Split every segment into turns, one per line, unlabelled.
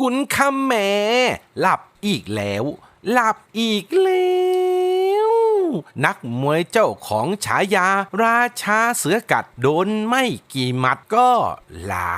กุนคำแหมหลับอีกแล้ว หลับอีกแล้ว นักมวยเจ้าของฉายา ราชาเสือกัดโดนไม่กี่หมัดก็หลา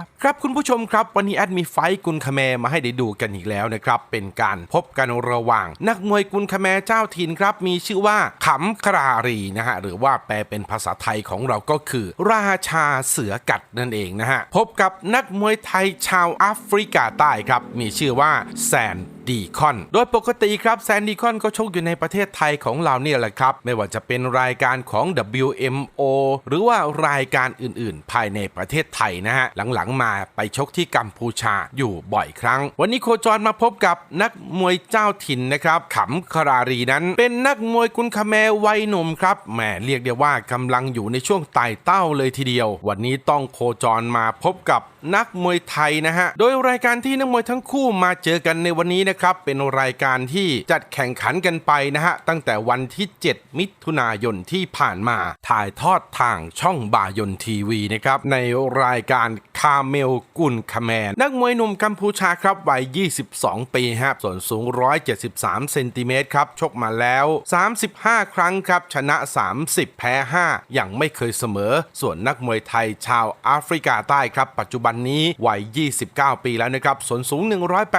บครับคุณผู้ชมครับวันนี้แอดมีไฟท์กุนคาแมมาให้ได้ดูกันอีกแล้วนะครับ เป็นการพบกันระหว่าง นักมวยกุนคาแมเจ้าถิ่นครับ มีชื่อว่าขำครารีนะฮะหรือว่าแปลเป็นภาษาไทยของเราก็คือ ราชาเสือกัดนั่นเองนะฮะพบกับนักมวยไทยชาวแอฟริกาใต้ครับ มีชื่อว่าแซน ดีคอน โดยปกติครับแซนดีคอนก็ชกอยู่ในประเทศไทยของเราเนี่ยแหละครับ ไม่ว่าจะเป็นรายการของ WMO หรือว่ารายการอื่นๆ ภายในประเทศไทยนะฮะ หลังๆมาไปชกที่กัมพูชาอยู่บ่อยครั้ง วันนี้โคจรมาพบกับนักมวยเจ้าถิ่นนะครับขำคารารีนั้นเป็นนักมวยกุนคาแมวัยหนุ่มครับแหมเรียกได้ว่ากำลังอยู่ในช่วงไต่เต้าเลยทีเดียว วันนี้ต้องโคจรมาพบกับนักมวยไทยนะฮะโดยรายการที่นักมวยทั้งคู่มาเจอกันในวันนี้นะครับ เป็นรายการที่จัดแข่งขันกันไปนะฮะ ตั้งแต่วันที่ 7 มิถุนายนที่ผ่านมาถ่ายทอดทางช่องบายนทีวีนะครับ ในรายการคาเมลกุลคาแมน นักมวยหนุ่มกัมพูชาครับวัย 22 ปีฮะส่วนสูง 173 เซนติเมตรครับ ชกมาแล้ว 35 ครั้งครับ ชนะ 30 แพ้ 5 อย่างไม่เคยเสมอ ส่วนนักมวยไทยชาวแอฟริกาใต้ครับ ปัจจุบันนี้วัย 29 ปีแล้วนะครับส่วนสูง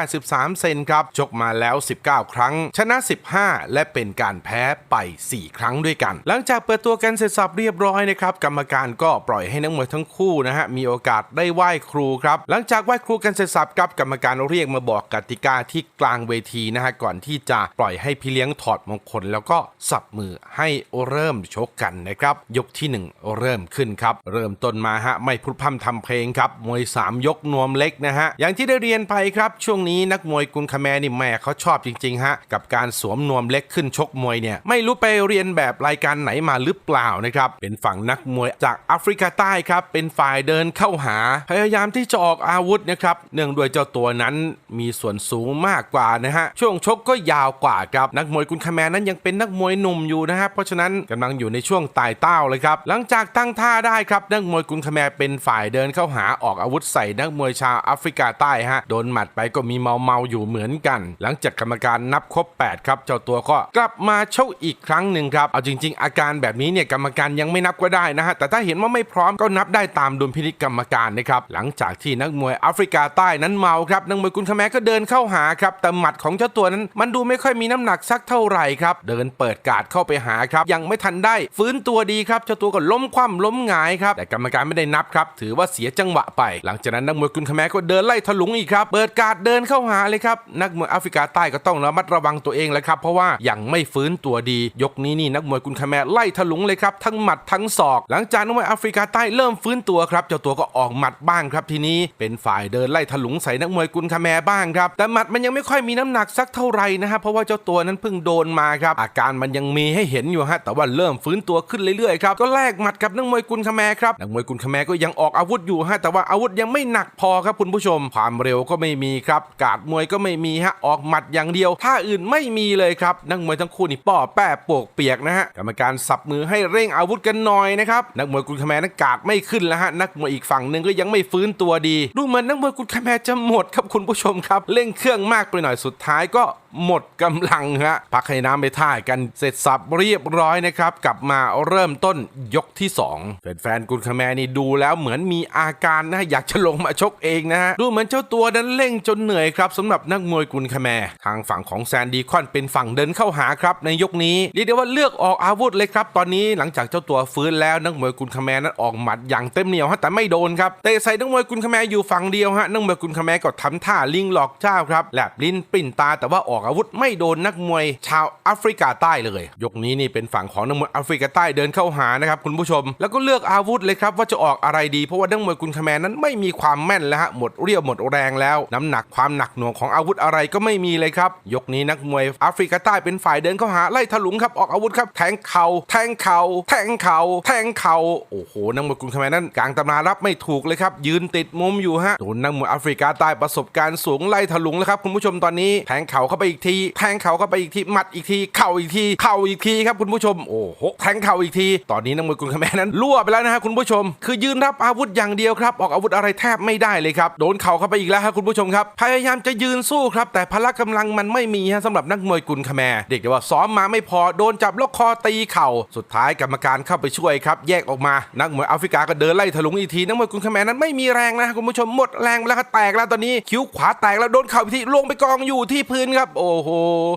183 เซนครับชกมาแล้ว 19 ครั้ง ชนะ 15 และเป็นการแพ้ไป 4 ครั้งด้วยกัน หลังจากเปิดตัวกันเสร็จสับเรียบร้อยนะครับ กรรมการก็ปล่อยให้นักมวยทั้งคู่นะฮะมีโอกาสได้ไหว้ครูครับ หลังจากไหว้ครูกันเสร็จสับครับกรรมการเรียกมาบอกกติกาที่กลางเวทีนะฮะก่อนที่จะปล่อยให้พี่เลี้ยงถอดมงคล แล้วก็สับมือให้เริ่มชกกันนะครับยกที่ 1 เริ่มขึ้นครับเริ่มต้นมาฮะไม่พูดพร่ำทำเพลงครับมวย 3 ยกนวมเล็กนะฮะอย่างที่ได้เรียนไปครับช่วงนี้นักมวยกุนคาแมนี่แม่เขาชอบจริงๆฮะกับการสวมนวมเล็กขึ้นชกมวยเนี่ยไม่รู้ไปเรียนแบบรายการไหนมาหรือเปล่านะครับเป็นฝั่งนักมวยจากแอฟริกาใต้ครับเป็นฝ่ายเดินเข้าหา พยายามที่จะออกอาวุธนะครับเนื่องด้วยเจ้าตัวนั้นมีส่วนสูงมากกว่านะฮะช่วงชกก็ยาวกว่าครับนักมวยกุนคาแมนนั้นยังเป็นนักมวยหนุ่มอยู่นะฮะเพราะฉะนั้นกำลังอยู่ในช่วงไต่เต้าเลยครับหลังจากตั้งท่าได้ครับนักมวยกุนคาแมนเป็นฝ่ายเดินเข้าหาออกอาวุธใส่นักมวยชาวแอฟริกาใต้ฮะโดนหมัดไปก็มีเมาเมาอยู่เหมือนกัน หลังจากกรรมการนับครบ 8 ครับ เจ้าตัวก็กลับมาชกอีกครั้งหนึ่งครับ เอาจริง ๆ อาการแบบนี้เนี่ยกรรมการยังไม่นับก็ได้นะฮะ แต่ถ้าเห็นว่าไม่พร้อมก็นับได้ตามดุลพินิจกรรมการนะครับ หลังจากที่นักมวยแอฟริกาใต้นั้นเมาครับ นักมวยกุนคาแมก็เดินเข้าหาครับ แต่หมัดของเจ้าตัวนั้น มันดูไม่ค่อยมีน้ำหนักสักเท่าไหร่ครับ เดินเปิดการ์ดเข้าไปหาครับ ยังไม่ทันได้ ฟื้นตัวดีครับ เจ้าตัวก็ล้มคว่ำล้มหงายครับ แต่กรรมการไม่ได้นับครับ ถือว่าเสียจังหวะไป หลังจากนั้นนักมวยกุนคาแมก็เดินไล่ถลุงอีกครับ เปิดการ์ดเดินเข้าหาเลยครับ นักมวยแอฟริกาใต้ก็ต้องระมัดระวังตัวเองแหละครับ เพราะว่ายังไม่ฟื้นตัวดี ยกนี้นี่นักมวยกุนคาแมไล่ถลุงเลยครับ ทั้งหมัดทั้งศอก หลังจากนักมวยแอฟริกาใต้เริ่มฟื้นตัวครับ เจ้าตัวก็ออกหมัดบ้างครับทีนี้เป็นฝ่ายเดินไล่ถลุงใส่นักมวยกุนคาแมบ้างครับ แต่หมัดมันยังไม่ค่อยมีน้ำหนักสักเท่าไหร่นะฮะเพราะว่าเจ้าตัวนั้นเพิ่งโดนมาครับอาการมันยังมีให้เห็นอยู่ฮะแต่ว่าเริ่มฟื้นตัวขึ้นเรื่อยๆครับก็แลกหมัดกับนักมวยกุนคาแมครับนักมวยกุนคาแมก็ยังออกอาวุธอยู่ฮะแต่ว่าอาวุธยังไม่หนักพอครับคุณผู้ชมความเร็วก็ไม่มีครับกาดมวยก็ไม่มีฮะออกหมัดอย่างเดียวท่าอื่นไม่มีเลยครับนักมวยทั้งคู่นี่ป้อแป้โปกเปียกนะฮะกรรมการสับมือให้เร่งอาวุธกันหน่อยนะครับนักมวยกุนคแมนั้นกาดไม่ขึ้นแล้วฮะนักมวยอีกฝั่งหนึ่งก็ยังไม่ฟื้นตัวดี ดูเหมือนนักมวยกุนคแมจะหมดครับคุณผู้ชมครับเร่งเครื่องมากไปหน่อยสุดท้ายก็หมดกำลังฮะพักให้น้ำไปท่ากันเสร็จสับเรียบร้อยนะครับกลับมาเริ่มต้นยกที่2แฟนๆกุนคแมนี่ดูแล้วเหมือนมีอาการนะอยากจะลงมาชกเองนะฮะดูเหมือนเจ้าตัวนั้นเร่งจนเหนื่อยครับสำหรับนักมวยกุนคแมทางฝั่งของแซนดีคอนเป็นฝั่งเดินเข้าหาครับในยกนี้เรียกได้ว่าเลือกออกอาวุธเลยครับตอนนี้หลังจากเจ้าตัวฟื้นแล้วนักมวยกุนคแมนั้นออกหมัดอย่างเต็มเหนียวฮะแต่ไม่โดนครับเตะใส่นักมวยกุนคแมอยู่ฝั่งเดียวฮะนักมวยกุนคแมก็ทำท่าลิงหลอกเจ้าครับแลบลิ้นปริ้นตาแต่ว่าออกอาวุธไม่โดนนักมวยชาวแอฟริกาใต้เลย ยกนี้นี่เป็นฝั่งของนักมวยแอฟริกาใต้เดินเข้าหานะครับคุณผู้ชม แล้วก็เลือกอาวุธเลยครับว่าจะออกอะไรดีเพราะว่านักมวยกุนคแมนนั้นไม่มีความแม่นแล้วฮะหมดเรี่ยวหมดแรงแล้ว น้ำหนักความหนักหน่วงของอาวุธอะไรอะไรก็ไม่มีเลยครับ ยกนี้นักมวยแอฟริกาใต้เป็นฝ่ายเดินเข้าหาไล่ถลุงครับออกอาวุธครับแทงเข่าแทงเข่าแทงเข่าแทงเข่าโอ้โหนักมวยกรุงคาแมนั้นกลางตำรารับไม่ถูกเลยครับ ยืนติดมุมอยู่ฮะโดนนักมวยแอฟริกาใต้ประสบการณ์สูงไล่ถลุงแล้วครับคุณผู้ชมตอนนี้แทงเข่าเข้าไปอีกที แทงเข่าเข้าไปอีกทีหมัดอีกทีเข่าอีกทีเข่าอีกทีครับคุณผู้ชมโอ้โหแทงเข่าอีกที ตอนนี้นักมวยกรุงคาแมนั้นรั่วไปแล้วนะฮะคุณผู้ชม คือยืนรับอาวุธอย่างเดียวครับออกอาวุธอะไรแทบไม่ได้เลยครับโดนเข่าเข้าไปอีกแล้วครับคุณผู้ชมครับพยายามจะยืนสู้ครับแต่พละกำลังมันไม่มีฮะสำหรับนักมวยกุนคแมเด็กเดี๋ยวว่าซ้อมมาไม่พอโดนจับล็อกคอตีเข่า สุดท้ายกรรมการเข้าไปช่วยครับ แยกออกมา นักมวยแอฟริกาก็เดินไล่ถลุงอีกทีนักมวยกุนคแมนั้นไม่มีแรงนะคุณผู้ชมหมดแรงไปแล้วครับแตกแล้วตอนนี้คิ้วขวาแตกแล้วโดนเข่าอีกทีลงไปกองอยู่ที่พื้นครับ โอ้โห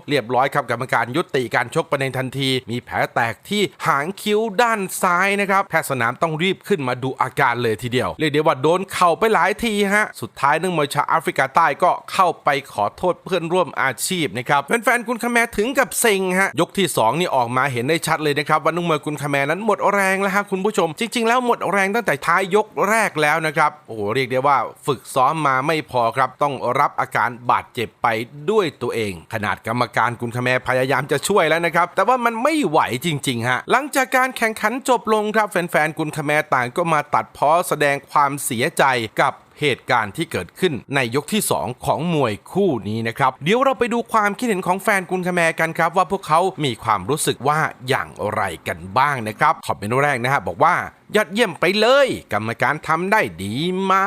เรียบร้อยครับกรรมการยุติการชกไปในทันที มีแผลแตกที่หางคิ้วด้านซ้ายนะครับแพทย์สนามต้องรีบขึ้นมาดูอาการเลยทีเดียวเรียกได้ว่าโดนเข่าไปหลายทีฮะสุดท้ายนักมวยชาวแอฟริกาใต้ก็เข้าไปขอโทษเพื่อนร่วมอาชีพนะครับแฟนๆกุนคาแมถึงกับเซ็งฮะยกที่สองนี่ออกมาเห็นได้ชัดเลยนะครับว่านักมวยกุนคาแมนั้นหมดแรงแล้วฮะคุณผู้ชม จริง ๆ แล้วหมดแรงตั้งแต่ท้ายยกแรกแล้วนะครับโอ้โหเรียกได้ว่าฝึกซ้อมมาไม่พอครับต้องรับอาการบาดเจ็บไปด้วยตัวเอง ขนาดกรรมการกุนคาแมพยายามจะช่วยแล้วนะครับแต่ว่ามันไม่ไหวจริงๆฮะหลังจากการแข่งขันจบลงครับแฟนๆกุนคาแมต่างก็มาตัดพ้อแสดงความเสียใจกับ เหตุการณ์ที่เกิดขึ้นในยกที่ 2 ของมวยคู่นี้นะครับเดี๋ยวเราไปดูความคิดเห็นของแฟนกุนคาแมกันครับ ว่าพวกเขามีความรู้สึกว่าอย่างไรกันบ้างนะครับคอมเมนต์แรกนะฮะบอกว่ายอดเยี่ยมไปเลย กรรมการทำได้ดีมา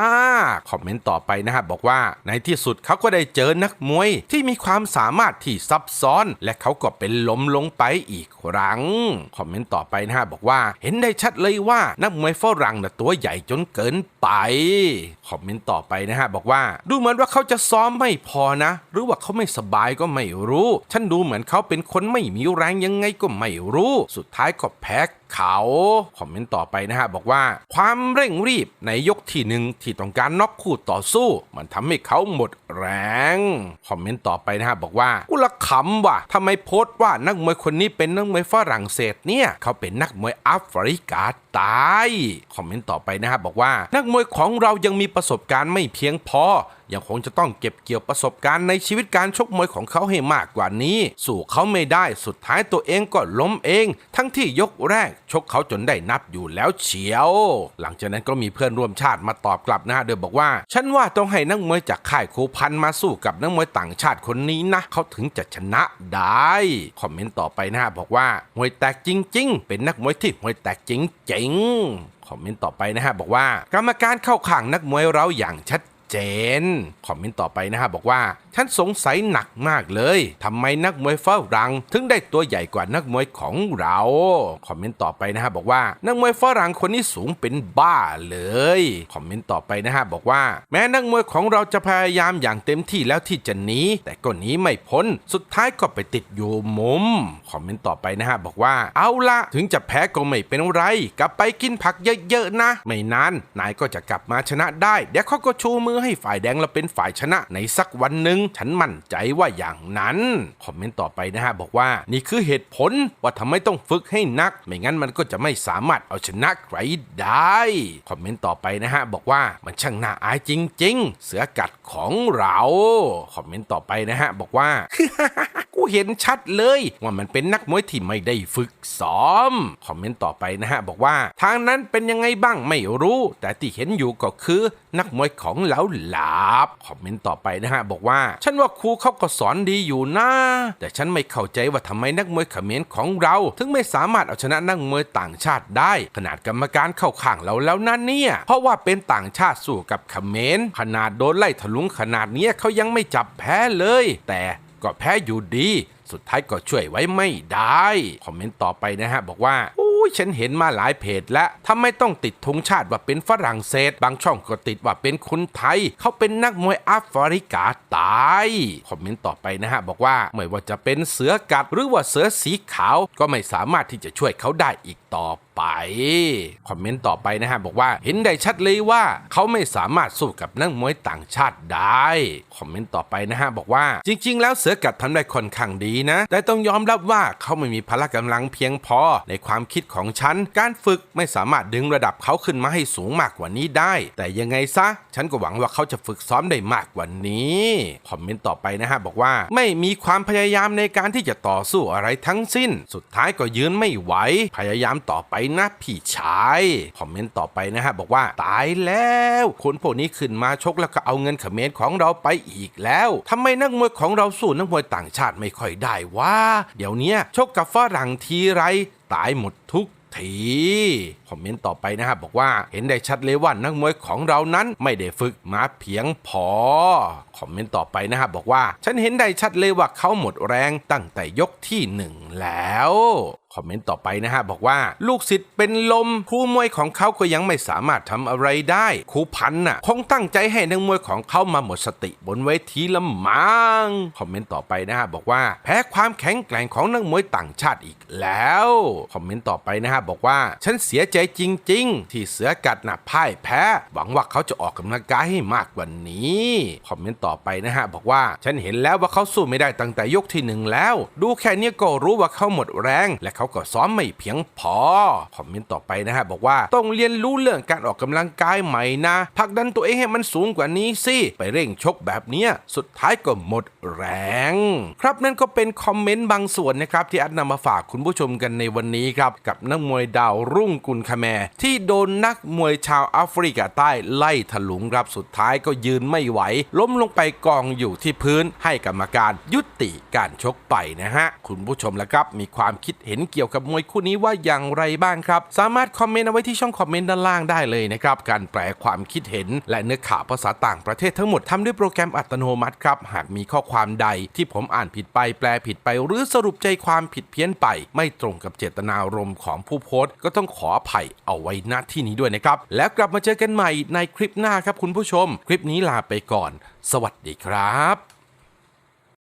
กคอมเมนต์ต่อไปนะฮะบอกว่า ในที่สุดเขาก็ได้เจอนักมวยที่มีความสามารถที่ซับซ้อน และเขาก็เป็นล้มลงไปอีกครั้งคอมเมนต์ต่อไปนะฮะบอกว่า เห็นได้ชัดเลยว่านักมวยฝรั่งน่ะตัวใหญ่จนเกินไปคอมเมนต์ต่อไปนะฮะบอกว่าดูเหมือนว่าเขาจะซ้อมไม่พอนะ หรือว่าเขาไม่สบายก็ไม่รู้ ฉันดูเหมือนเขาเป็นคนไม่มีแรงยังไงก็ไม่รู้ สุดท้ายก็แพ้ เขาคอมเมนต์ต่อไปนะฮะบอกว่าความเร่งรีบในยกที่หนึ่งที่ต้องการน็อกคู่ต่อสู้ มันทำให้เขาหมดแรงคอมเมนต์ต่อไปนะฮะบอกว่ากูละขำว่ะทำไมโพสต์ว่านักมวยคนนี้เป็นนักมวยฝรั่งเศสเนี่ยเขาเป็นนักมวยแอฟริกาใต้คอมเมนต์ต่อไปนะฮะบอกว่า นักมวยของเรายังมีประสบการณ์ไม่เพียงพอยังคงจะต้องเก็บเกี่ยวประสบการณ์ในชีวิตการชกมวยของเขาให้มากกว่านี้ สู่เขาไม่ได้สุดท้ายตัวเองก็ล้มเอง ทั้งที่ยกแรกชกเขาจนได้นับอยู่แล้วเฉียว หลังจากนั้นก็มีเพื่อนร่วมชาติมาตอบกลับนะฮะโดยบอกว่า ฉันว่าต้องให้นักมวยจากค่ายครูพันมาสู้กับนักมวยต่างชาติคนนี้นะเขาถึงจะชนะได้คอมเมนต์ต่อไปนะฮะบอกว่ามวยแตกจริง ๆ เป็นนักมวยที่มวยแตกจริงๆคอมเมนต์ต่อไปนะฮะบอกว่ากรรมการเข้าข้างนักมวยเราอย่างชัด เจน คอมเมนต์ต่อไปนะฮะบอกว่าฉันสงสัยหนักมากเลยทำไมนักมวยฝรั่งถึงได้ตัวใหญ่กว่านักมวยของเรา คอมเมนต์ต่อไปนะฮะบอกว่านักมวยฝรั่งคนนี้สูงเป็นบ้าเลย คอมเมนต์ต่อไปนะฮะบอกว่า แม้นักมวยของเราจะพยายามอย่างเต็มที่แล้วที่จะหนีแต่ก็หนีไม่พ้น สุดท้ายก็ไปติดอยู่มุม คอมเมนต์ต่อไปนะฮะบอกว่าเอาละถึงจะแพ้ก็ไม่เป็นไร กลับไปกินผักเยอะๆนะ ไม่นานนายก็จะกลับมาชนะได้เดี๋ยวเขาก็ชูมือให้ฝ่ายแดงเราเป็นฝ่ายชนะในสักวันหนึ่งฉันมั่นใจว่าอย่างนั้น คอมเมนต์ต่อไปนะฮะบอกว่านี่คือเหตุผลว่าทำไมต้องฝึกให้นัก ไม่งั้นมันก็จะไม่สามารถเอาชนะใครได้ คอมเมนต์ต่อไปนะฮะบอกว่ามันช่างน่าอายจริง ๆ เสือกัดของเรา คอมเมนต์ต่อไปนะฮะบอกว่า กูเห็นชัดเลย ว่ามันเป็นนักมวยที่ไม่ได้ฝึกซ้อม คอมเมนต์ต่อไปนะฮะ บอกว่าทางนั้นเป็นยังไงบ้างไม่รู้ แต่ที่เห็นอยู่ก็คือนักมวยของเหลาหลาบคอมเมนต์ต่อไปนะฮะ บอกว่า ฉันว่าครูเขาก็สอนดีอยู่นะ แต่ฉันไม่เข้าใจว่าทำไมนักมวยเขมรของเรา ถึงไม่สามารถเอาชนะนักมวยต่างชาติได้ ขนาดกรรมการเข้าข้างเราแล้วนั่นเนี่ย เพราะว่าเป็นต่างชาติสู้กับเขมรขนาดโดนไล่ถลุงขนาดนี้เขายังไม่จับแพ้เลย แต่ ก็แพ้อยู่ดี สุดท้ายก็ช่วยไว้ไม่ได้ คอมเมนต์ต่อไปนะฮะ บอกว่าอุ้ยฉันเห็นมาหลายเพจแล้วทำไมต้องติดธงชาติว่าเป็นฝรั่งเศส บางช่องก็ติดว่าเป็นคนไทย เขาเป็นนักมวยแอฟริกาตายคอมเมนต์ต่อไปนะฮะ บอกว่าไม่ว่าจะเป็นเสือกัดหรือว่าเสือสีขาว ก็ไม่สามารถที่จะช่วยเขาได้อีกต่อไป คอมเมนต์ต่อไปนะฮะบอกว่าเห็นได้ชัดเลยว่าเขาไม่สามารถสู้กับนักมวยต่างชาติได้ คอมเมนต์ต่อไปนะฮะบอกว่าจริง ๆ แล้วเสือกัดทำได้ค่อนข้างดีนะ แต่ต้องยอมรับว่าเขาไม่มีพละกำลังเพียงพอในความคิดของฉัน การฝึกไม่สามารถดึงระดับเขาขึ้นมาให้สูงมากกว่านี้ได้ แต่ยังไงซะ ฉันก็หวังว่าเขาจะฝึกซ้อมได้มากกว่านี้ คอมเมนต์ต่อไปนะฮะบอกว่าไม่มีความพยายามในการที่จะต่อสู้อะไรทั้งสิ้น สุดท้ายก็ยืนไม่ไหว พยายามต่อไปนะพี่ชายคอมเมนต์ต่อไปนะฮะบอกว่าตายแล้วคนพวกนี้ขึ้นมาชกแล้วก็เอาเงินเขมรของเราไปอีกแล้วทำไมนักมวยของเราสู้นักมวยต่างชาติไม่ค่อยได้วะเดี๋ยวนี้ชกกับฝรั่งทีไร ตายหมดทุกทีคอมเมนต์ต่อไปนะฮะบอกว่าเห็นได้ชัดเลยว่านักมวยของเรานั้นไม่ได้ฝึกมาเพียงพอคอมเมนต์ต่อไปนะฮะบอกว่า ฉันเห็นได้ชัดเลยว่าเขาหมดแรงตั้งแต่ยกที่หนึ่งแล้ว คอมเมนต์ต่อไปนะฮะ บอกว่าลูกศิษย์เป็นลมครูมวยของเขาก็ยังไม่สามารถทำอะไรได้ครูพันน่ะ คงตั้งใจให้นักมวยของเขามาหมดสติบนเวทีละมังคอมเมนต์ต่อไปนะฮะ บอกว่าแพ้ความแข็งแกร่งของนักมวยต่างชาติอีกแล้วคอมเมนต์ต่อไปนะฮะ บอกว่า ฉันเสียใจจริง ๆ ที่เสือกัดหน่ะพ่ายแพ้ หวังว่าเขาจะออกกำลังกายให้มากกว่านี้คอมเมนต์ต่อไปนะฮะ บอกว่าฉันเห็นแล้วว่าเขาสู้ไม่ได้ตั้งแต่ยกที่หนึ่งแล้ว ดูแค่นี้ก็รู้ว่าเขาหมดแรงและเขาาก็ซ้อมไม่เพียงพอคอมเมนต์ต่อไปนะฮะบอกว่าต้องเรียนรู้เรื่องการออกกำลังกายใหม่นะผักดันตัวเองให้มันสูงกว่านี้สิไปเร่งชกแบบเนี้ยสุดท้ายก็หมดแรง ครับนั่นก็เป็นคอมเมนต์บางส่วนนะครับที่อัดนำมาฝากคุณผู้ชมกันในวันนี้ครับกับนักมวยดาวรุ่งกุลคาแมที่โดนนักมวยชาวแอฟริกาใต้ไล่ถลุงครับสุดท้ายก็ยืนไม่ไหว ล้มลงไปกองอยู่ที่พื้นให้กรรมการยุติการชกไปนะฮะ คุณผู้ชมละครับมีความคิดเห็นเกี่ยวกับมวยคู่นี้ว่าอย่างไรบ้างครับ สามารถคอมเมนต์เอาไว้ที่ช่องคอมเมนต์ด้านล่างได้เลยนะครับ การแปลความคิดเห็น และเนื้อข่าวภาษาต่างประเทศทั้งหมดทำด้วยโปรแกรมอัตโนมัติครับ หากมีข้อความใดที่ผมอ่านผิดไปแปลผิดไป หรือสรุปใจความผิดเพี้ยนไป ไม่ตรงกับเจตนารมณ์ของผู้โพสต์ ก็ต้องขออภัยเอาไว้ณที่นี้ด้วยนะครับ แล้วกลับมาเจอกันใหม่ในคลิปหน้าครับคุณผู้ชม คลิปนี้ลาไปก่อน สวัสดีครับ